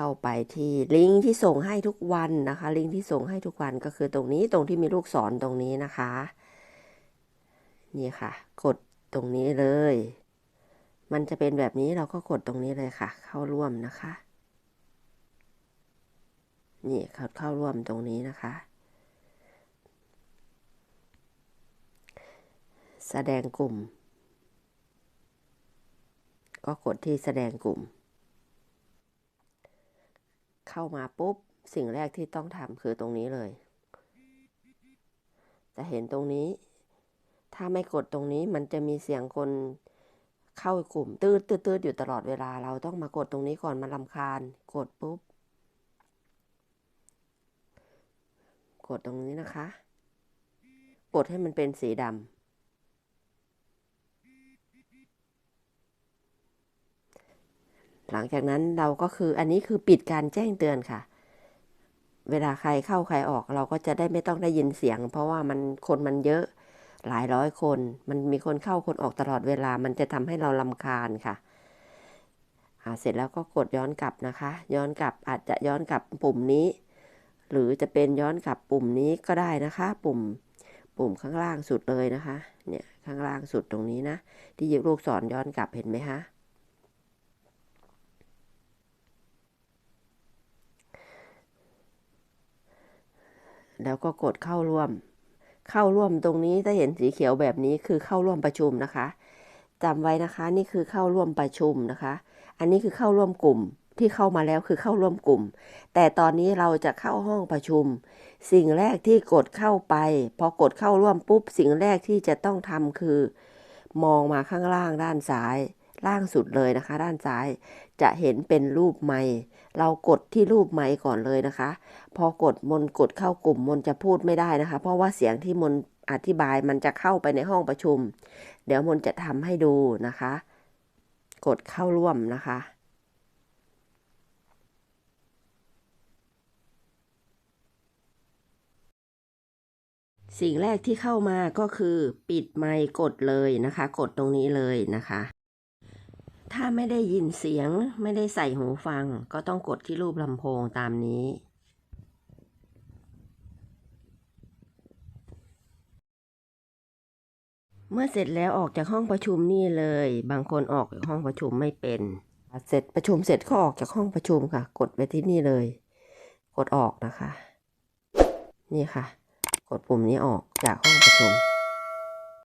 เข้าไปที่ลิงก์ที่ส่งให้ทุกวันนะคะ ลิงก์ที่ส่งให้ทุกวันก็คือตรงนี้ตรงที่มีลูกศรตรงนี้นะคะ นี่ค่ะ กดตรงนี้เลย มันจะเป็นแบบนี้เราก็กดตรงนี้เลยค่ะ เข้าร่วมนะคะ นี่เข้าเข้าร่วมตรงนี้นะคะ แสดงกลุ่ม ก็กดที่แสดงกลุ่ม เข้ามาปุ๊บ สิ่งแรกที่ต้องทำคือตรงนี้เลย จะเห็นตรงนี้ ถ้าไม่กดตรงนี้มันจะมีเสียงคนเข้ากลุ่มตืดตืดตืดอยู่ตลอดเวลา เราต้องมากดตรงนี้ก่อนมันลำคาญ กดปุ๊บ กดตรงนี้นะคะ กดให้มันเป็นสีดำ หลังจากนั้นเราก็คืออันนี้คือปิดการแจ้งเตือนค่ะ เวลาใครเข้าใครออกเราก็จะได้ไม่ต้องได้ยินเสียง เพราะว่ามันคนมันเยอะหลายร้อยคน มันมีคนเข้าคนออกตลอดเวลา มันจะทำให้เราลำคาญค่ะเสร็จแล้วก็กดย้อนกลับนะคะ ย้อนกลับอาจจะย้อนกลับปุ่มนี้ หรือจะเป็นย้อนกลับปุ่มนี้ก็ได้นะคะ ปุ่มปุ่มข้างล่างสุดเลยนะคะ เนี่ยข้างล่างสุดตรงนี้นะ ที่ยิบลูกศรย้อนกลับเห็นไหมคะ แล้วก็กดเข้าร่วม เข้าร่วมตรงนี้ถ้าเห็นสีเขียวแบบนี้คือเข้าร่วมประชุมนะคะจำไว้นะคะนี่คือเข้าร่วมประชุมนะคะ อันนี้คือเข้าร่วมกลุ่มที่เข้ามาแล้วคือเข้าร่วมกลุ่ม แต่ตอนนี้เราจะเข้าห้องประชุม สิ่งแรกที่กดเข้าไป พอกดเข้าร่วมปุ๊บ สิ่งแรกที่จะต้องทำคือ มองมาข้างล่างด้านซ้าย ล่างสุดเลยนะคะ ด้านซ้าย จะเห็นเป็นรูปไม้เรากดที่รูปไม้ก่อนเลยนะคะ พอกดมนกดเข้ากลุ่มมนจะพูดไม่ได้นะคะ เพราะว่าเสียงที่มนอธิบายมันจะเข้าไปในห้องประชุม เดี๋ยวมนจะทำให้ดูนะคะ กดเข้าร่วมนะคะสิ่งแรกที่เข้ามาก็คือปิดไมค์กดเลยนะคะ กดตรงนี้เลยนะคะ ถ้าไม่ได้ยินเสียงไม่ได้ใส่หูฟัง ก็ต้องกดที่รูปลำโพงตามนี้ เมื่อเสร็จแล้วออกจากห้องประชุมนี่เลย บางคนออกจากห้องประชุมไม่เป็น เสร็จประชุมเสร็จก็ออกจากห้องประชุมค่ะ กดไปที่นี่เลย กดออกนะคะ นี่ค่ะ กดปุ่มนี้ออกจากห้องประชุม